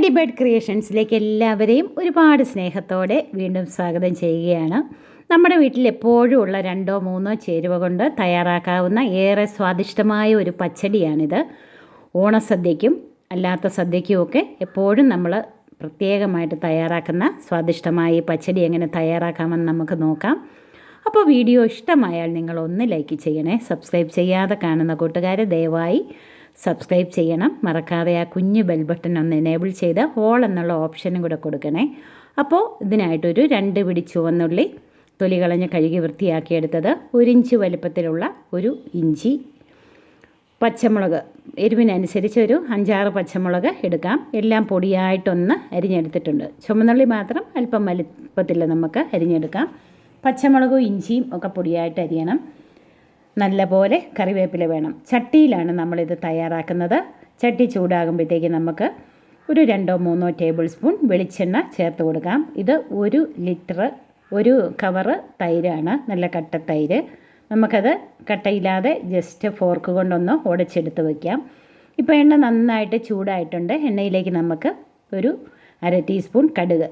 Lady bird ക്രിയേഷൻസിലേക്ക് എല്ലാവരെയും ഒരുപാട് സ്നേഹത്തോടെ വീണ്ടും സ്വാഗതം ചെയ്യുകയാണ്. നമ്മുടെ വീട്ടിൽ എപ്പോഴും ഉള്ള രണ്ടോ മൂന്നോ ചേരുവ കൊണ്ട് തയ്യാറാക്കാവുന്ന ഏറെ സ്വാദിഷ്ടമായ ഒരു പച്ചടിയാണിത്. ഓണസദ്യയ്ക്കും അല്ലാത്ത സദ്യയ്ക്കുമൊക്കെ എപ്പോഴും നമ്മൾ പ്രത്യേകമായിട്ട് തയ്യാറാക്കുന്ന സ്വാദിഷ്ടമായ ഈ പച്ചടി എങ്ങനെ തയ്യാറാക്കാമെന്ന് നമുക്ക് നോക്കാം. അപ്പോൾ വീഡിയോ ഇഷ്ടമായാൽ നിങ്ങൾ ഒന്ന് ലൈക്ക് ചെയ്യണേ സബ്സ്ക്രൈബ് ചെയ്യാതെ കാണുന്ന കൂട്ടുകാരെ ദയവായി സബ്സ്ക്രൈബ് ചെയ്യണം. മറക്കാതെ ആ കുഞ്ഞ് ബെൽ ബട്ടൺ ഒന്ന് എനേബിൾ ചെയ്ത് ഹോൾ എന്നുള്ള ഓപ്ഷനും കൂടെ കൊടുക്കണേ. അപ്പോൾ ഇതിനായിട്ടൊരു രണ്ട് പിടി ചുവന്നുള്ളി തൊലി കളഞ്ഞ് കഴുകി വൃത്തിയാക്കിയെടുത്തത് ഒരിഞ്ച് വലിപ്പത്തിലുള്ള ഒരു ഇഞ്ചി. പച്ചമുളക് എരിവിനനുസരിച്ച് ഒരു അഞ്ചാറ് പച്ചമുളക് എടുക്കാം. എല്ലാം പൊടിയായിട്ടൊന്ന് അരിഞ്ഞെടുത്തിട്ടുണ്ട്. ചുമന്നുള്ളി മാത്രം അല്പം വലിപ്പത്തിൽ നമുക്ക് അരിഞ്ഞെടുക്കാം. പച്ചമുളകും ഇഞ്ചിയും ഒക്കെ പൊടിയായിട്ട് അരിയണം. നല്ലപോലെ കറിവേപ്പില വേണം. ചട്ടിയിലാണ് നമ്മളിത് തയ്യാറാക്കുന്നത്. ചട്ടി ചൂടാകുമ്പോഴത്തേക്ക് നമുക്ക് ഒരു രണ്ടോ മൂന്നോ ടേബിൾ സ്പൂൺ വെളിച്ചെണ്ണ ചേർത്ത് കൊടുക്കാം. ഇത് ഒരു ലിറ്റർ ഒരു കവറ് തൈരാണ്. നല്ല കട്ട തൈര്. നമുക്കത് കട്ടയില്ലാതെ ജസ്റ്റ് ഫോർക്ക് കൊണ്ടൊന്ന് ഉടച്ചെടുത്ത് വയ്ക്കാം ഇപ്പോൾ എണ്ണ നന്നായിട്ട് ചൂടായിട്ടുണ്ട്. എണ്ണയിലേക്ക് നമുക്ക് ഒരു അര ടീസ്പൂൺ കടുക്.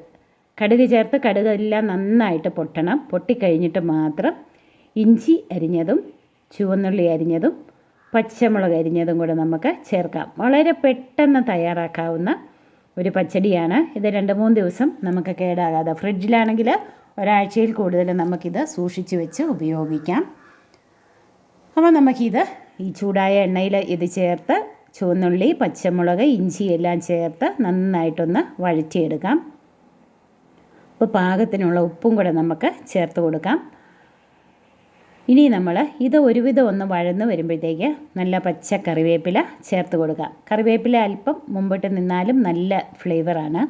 കടുക് ചേർത്ത് കടുക് എല്ലാം നന്നായിട്ട് പൊട്ടണം. പൊട്ടിക്കഴിഞ്ഞിട്ട് മാത്രം ഇഞ്ചി അരിഞ്ഞതും ചുവന്നുള്ളി അരിഞ്ഞതും പച്ചമുളക് അരിഞ്ഞതും കൂടെ നമുക്ക് ചേർക്കാം. വളരെ പെട്ടെന്ന് തയ്യാറാക്കാവുന്ന ഒരു പച്ചടിയാണ്. ഇത് രണ്ട് മൂന്ന് ദിവസം നമുക്ക് കേടാകാതെ ഫ്രിഡ്ജിലാണെങ്കിൽ ഒരാഴ്ചയിൽ കൂടുതൽ നമുക്കിത് സൂക്ഷിച്ച് വെച്ച് ഉപയോഗിക്കാം. അപ്പോൾ നമുക്കിത് ഈ ചൂടായ എണ്ണയിൽ ഇത് ചേർത്ത് ചുവന്നുള്ളി പച്ചമുളക് ഇഞ്ചി എല്ലാം ചേർത്ത് നന്നായിട്ടൊന്ന് വഴറ്റിയെടുക്കാം. അപ്പോൾ പാകത്തിനുള്ള ഉപ്പും കൂടെ നമുക്ക് ചേർത്ത് കൊടുക്കാം. ഇനി നമ്മൾ ഇത് ഒരുവിധം ഒന്ന് വഴന്ന് വരുമ്പോഴത്തേക്ക് നല്ല പച്ച കറിവേപ്പില ചേർത്ത് കൊടുക്കുക. കറിവേപ്പില അല്പം മുമ്പോട്ട് നിന്നാലും നല്ല ഫ്ലേവറാണ്.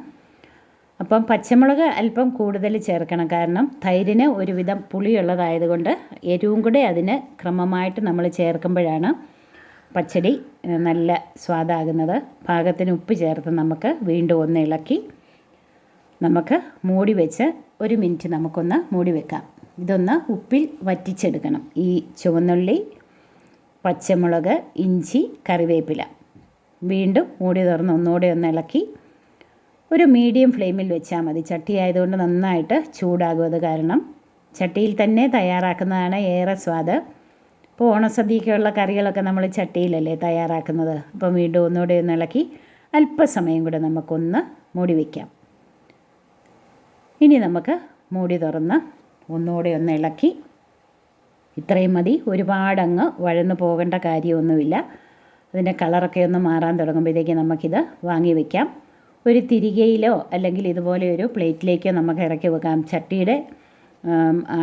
അപ്പം പച്ചമുളക് അല്പം കൂടുതൽ ചേർക്കണം. കാരണം തൈരിന് ഒരുവിധം പുളിയുള്ളതായതുകൊണ്ട് എരിവും കൂടെ അതിന് ക്രമമായിട്ട് നമ്മൾ ചേർക്കുമ്പോഴാണ് പച്ചടി നല്ല സ്വാദാകുന്നത്. പാകത്തിന് ഉപ്പ് ചേർത്ത് നമുക്ക് വീണ്ടും ഒന്ന് ഇളക്കി നമുക്ക് മൂടി വെച്ച് ഒരു മിനിറ്റ് നമുക്കൊന്ന് മൂടി വെക്കാം. ഇതൊന്ന് ഉപ്പിൽ വറ്റിച്ചെടുക്കണം. ഈ ചുവന്നുള്ളി പച്ചമുളക് ഇഞ്ചി കറിവേപ്പില. വീണ്ടും മൂടി തുറന്ന് ഒന്നുകൂടെ ഒന്ന് ഇളക്കി ഒരു മീഡിയം ഫ്ലെയിമിൽ വെച്ചാൽ മതി. ചട്ടി ആയതുകൊണ്ട് നന്നായിട്ട് ചൂടാകും കാരണം. ചട്ടിയിൽ തന്നെ തയ്യാറാക്കുന്നതാണ് ഏറെ സ്വാദ്. ഇപ്പോൾ ഓണസദ്യക്കുള്ള കറികളൊക്കെ നമ്മൾ ചട്ടിയിലല്ലേ തയ്യാറാക്കുന്നത്. അപ്പോൾ വീണ്ടും ഒന്നുകൂടെ ഒന്ന് ഇളക്കി അല്പസമയം കൂടെ നമുക്കൊന്ന് മൂടി വയ്ക്കാം ഇനി നമുക്ക് മൂടി തുറന്ന് ഒന്നുകൂടെ ഒന്ന് ഇളക്കി. ഇത്രയും മതി. ഒരുപാടങ്ങ് വഴന്നു പോകേണ്ട കാര്യമൊന്നുമില്ല. അതിന്റെ കളറൊക്കെ ഒന്ന് മാറാൻ തുടങ്ങുമ്പോഴത്തേക്ക് നമുക്കിത് വാങ്ങി വയ്ക്കാം ഒരു തിരികയിലോ അല്ലെങ്കിൽ ഇതുപോലെ ഒരു പ്ലേറ്റിലേക്കോ നമുക്ക് ഇറക്കി വെക്കാം. ചട്ടിയുടെ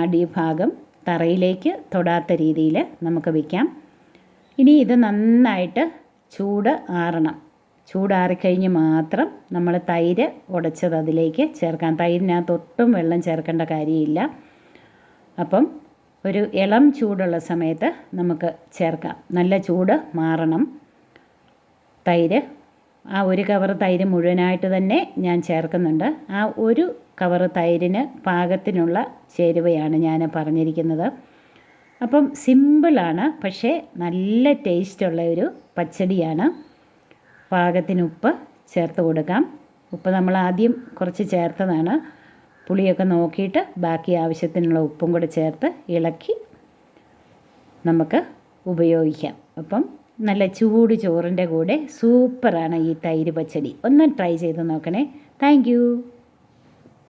അടി ഭാഗം തറയിലേക്ക് തൊടാത്ത രീതിയിൽ നമുക്ക് വയ്ക്കാം ഇനി ഇത് നന്നായിട്ട് ചൂട് ആറണം. ചൂടാറിക്കഴിഞ്ഞ് മാത്രം നമ്മൾ തൈര് ഉടച്ചത് അതിലേക്ക് ചേർക്കാം. തൈരിനകത്ത് ഒട്ടും വെള്ളം ചേർക്കേണ്ട കാര്യമില്ല. അപ്പം ഒരു ഇളം ചൂടുള്ള സമയത്ത് നമുക്ക് ചേർക്കാം. നല്ല ചൂട് മാറണം. തൈര് ആ ഒരു കവർ തൈര് മുഴുവനായിട്ട് തന്നെ ഞാൻ ചേർക്കുന്നുണ്ട്. ആ ഒരു കവർ തൈരിന് പാകത്തിനുള്ള ചേരുവയാണ് ഞാൻ പറഞ്ഞിരിക്കുന്നത്. അപ്പം സിമ്പിളാണ് പക്ഷേ നല്ല ടേസ്റ്റുള്ള ഒരു പച്ചടിയാണ്. പാകത്തിന് ഉപ്പ് ചേർത്ത് കൊടുക്കാം. ഉപ്പ് നമ്മൾ ആദ്യം കുറച്ച് ചേർത്തതാണ്. പുളിയൊക്കെ നോക്കിയിട്ട് ബാക്കി ആവശ്യത്തിനുള്ള ഉപ്പും കൂടെ ചേർത്ത് ഇളക്കി നമുക്ക് ഉപയോഗിക്കാം. അപ്പം നല്ല ചൂട് ചോറിന്റെ കൂടെ സൂപ്പറാണ് ഈ തൈര് പച്ചടി. ഒന്ന് ട്രൈ ചെയ്ത് നോക്കണേ. താങ്ക്